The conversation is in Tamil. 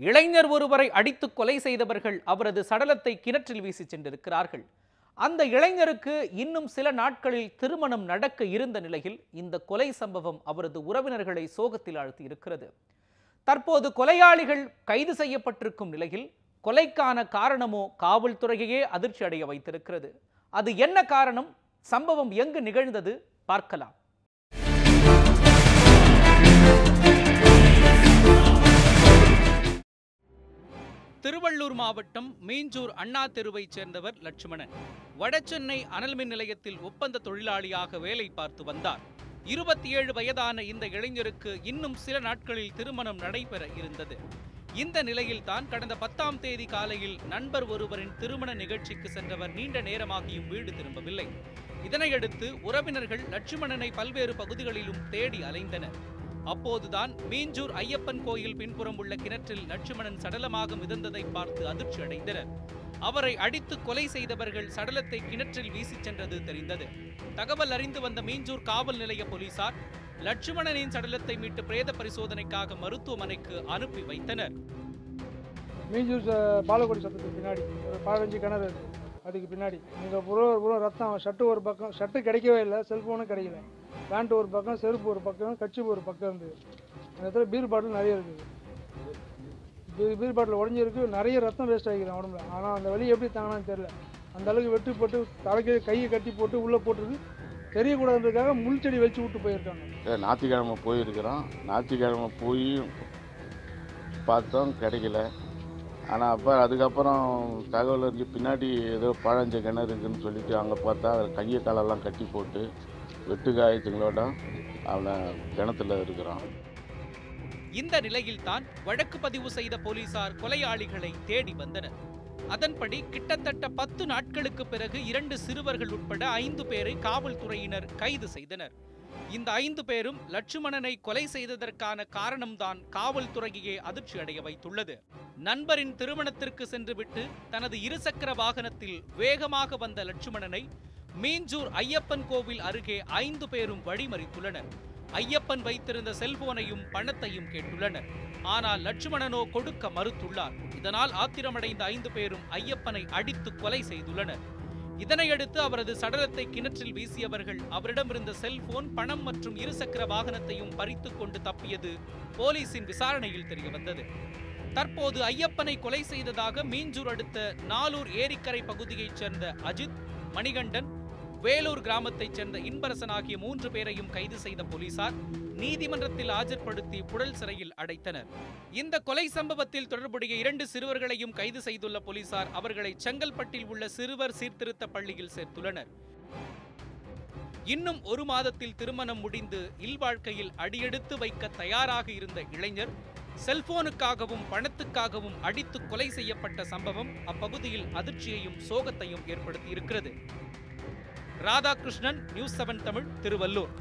இளைஞர் ஒருவரை அடித்து கொலை செய்தவர்கள் அவரது சடலத்தை கிணற்றில் வீசி சென்றிருக்கிறார்கள். அந்த இளைஞருக்கு இன்னும் சில நாட்களில் திருமணம் நடக்க இருந்த நிலையில் இந்த கொலை சம்பவம் அவரது உறவினர்களை சோகத்தில் ஆழ்த்தி இருக்கிறது தற்போது கொலையாளிகள் கைது செய்யப்பட்டிருக்கும் நிலையில் கொலைக்கான காரணமோ காவல்துறையையே அதிர்ச்சி அடைய வைத்திருக்கிறது. அது என்ன காரணம்? சம்பவம் எங்கு நிகழ்ந்தது? பார்க்கலாம். வேலூர் மாவட்டம் மீஞ்சூர் அண்ணா தெருவைச் சேர்ந்தவர் லட்சுமணன். வடசென்னை அனல்மின் நிலையத்தில் ஒப்பந்த தொழிலாளியாக வேலை பார்த்து வந்தார். இருபத்தி ஏழு வயதான இந்த இளைஞருக்கு இன்னும் சில நாட்களில் திருமணம் நடைபெற இருந்தது. இந்த நிலையில்தான் கடந்த பத்தாம் தேதி காலையில் நண்பர் ஒருவரின் திருமண நிகழ்ச்சிக்கு சென்றவர் நீண்ட நேரமாகியும் வீடு திரும்பவில்லை. இதனையடுத்து உறவினர்கள் லட்சுமணனை பல்வேறு பகுதிகளிலும் தேடி அலைந்தனர். அப்போதுதான் மீஞ்சூர் ஐயப்பன் கோயில் பின்புறம் உள்ள கிணற்றில் லட்சுமணன் சடலமாக மிதந்ததை பார்த்து அதிர்ச்சி அடைந்தனர். அவரை அடித்து கொலை செய்தவர்கள் சடலத்தை கிணற்றில் வீசிச் சென்றது தெரிந்தது. தகவல் அறிந்து வந்த மீஞ்சூர் காவல் நிலைய போலீசார் லட்சுமணனின் சடலத்தை மீட்டு பிரேத பரிசோதனைக்காக மருத்துவமனைக்கு அனுப்பி வைத்தனர். மீஞ்சூர் பாலக்கோடி சட்டத்துக்கு பின்னாடி பதினஞ்சு கிணறு அதுக்கு பின்னாடி. இங்கே புற ரத்தம் ஷர்ட்டு ஒரு பக்கம் ஷர்ட்டு கிடைக்கவே இல்லை செல்ஃபோனும் கிடைக்கல. பேண்ட் ஒரு பக்கம் செருப்பு ஒரு பக்கம் கட்சி ஒரு பக்கம் இருந்தது அந்த இடத்துல பீர் பாட்டில் நிறைய இருக்குது. பீர் பீர் பாட்டில் உடஞ்சிருக்கு நிறைய ரத்தம் வேஸ்ட் ஆகிக்குது உடம்புல. ஆனால் அந்த வழி எப்படி தாங்கினான்னு தெரில அந்த அளவுக்கு வெட்டி போட்டு தலைக்கு கையை கட்டி போட்டு உள்ளே போட்டுருக்கு தெரியக்கூடாதுன்றதுக்காக முள் செடி வச்சு விட்டு போயிருக்காங்க. ஏ, ஞாயிற்றுக்கிழமை போயிருக்கிறோம். ஞாயிற்றுக்கிழமை போய் பார்த்தோம் கிடைக்கல. ஆனால் அப்போ அதுக்கப்புறம் தகவல் அறிஞ்சு பின்னாடி ஏதோ பழஞ்ச கிணறு இருக்குன்னு சொல்லிட்டு அங்கே பார்த்தா அதில் கையை காலெல்லாம் கட்டி போட்டு வெட்டு காயத்துங்களோட அவனை கிணத்துல இருக்கிறான். இந்த நிலையில் தான் வழக்கு பதிவு செய்த போலீசார் கொலையாளிகளை தேடி வந்தனர். அதன்படி கிட்டத்தட்ட பத்து நாட்களுக்கு பிறகு இரண்டு சிறுவர்கள் உட்பட ஐந்து பேரை காவல்துறையினர் கைது செய்தனர். இந்த ஐந்து பேரும் லட்சுமணனை கொலை செய்ததற்கான காரணம்தான் காவல்துறையையே அதிர்ச்சி அடைய வைத்துள்ளது. நண்பரின் திருமணத்திற்கு சென்றுவிட்டு தனது இருசக்கர வாகனத்தில் வேகமாக வந்த லட்சுமணனை மீஞ்சூர் ஐயப்பன் கோவில் அருகே ஐந்து பேரும் வழிமறித்துள்ளனர். ஐயப்பன் வைத்திருந்த செல்போனையும் பணத்தையும் கேட்டுள்ளனர். ஆனால் லட்சுமணனோ கொடுக்க மறுத்துள்ளார். இதனால் ஆத்திரமடைந்த ஐந்து பேரும் ஐயப்பனை அடித்து கொலை செய்துள்ளனர். இதனையடுத்து அவரது சடலத்தை கிணற்றில் வீசியவர்கள் அவரிடமிருந்த செல்போன் பணம் மற்றும் இருசக்கர வாகனத்தையும் பறித்து கொண்டு தப்பியது போலீசின் விசாரணையில் தெரியவந்தது. தற்போது ஐயப்பனை கொலை செய்ததாக மீஞ்சூர் அடுத்த நாலூர் ஏரிக்கரை பகுதியைச் சேர்ந்த அஜித் மணிகண்டன் வேலூர் கிராமத்தைச் சேர்ந்த இன்பரசன் ஆகிய மூன்று பேரையும் கைது செய்த போலீசார் நீதிமன்றத்தில் ஆஜர்படுத்தி புழல் சிறையில் அடைத்தனர். இந்த கொலை சம்பவத்தில் தொடர்புடைய இரண்டு சிறுவர்களையும் கைது செய்துள்ள போலீசார் அவர்களை செங்கல்பட்டில் உள்ள சிறுவர் சீர்திருத்த பள்ளியில் சேர்த்துள்ளனர். இன்னும் ஒரு மாதத்தில் திருமணம் முடிந்து இல்வாழ்க்கையில் அடியெடுத்து வைக்க தயாராக இருந்த இளைஞர் செல்போனுக்காகவும் பணத்துக்காகவும் அடித்து கொலை செய்யப்பட்ட சம்பவம் அப்பகுதியில் அதிர்ச்சியையும் சோகத்தையும் ஏற்படுத்தி இருக்கிறது ராதாகிருஷ்ணன் நியூஸ் செவன் தமிழ் திருவள்ளூர்.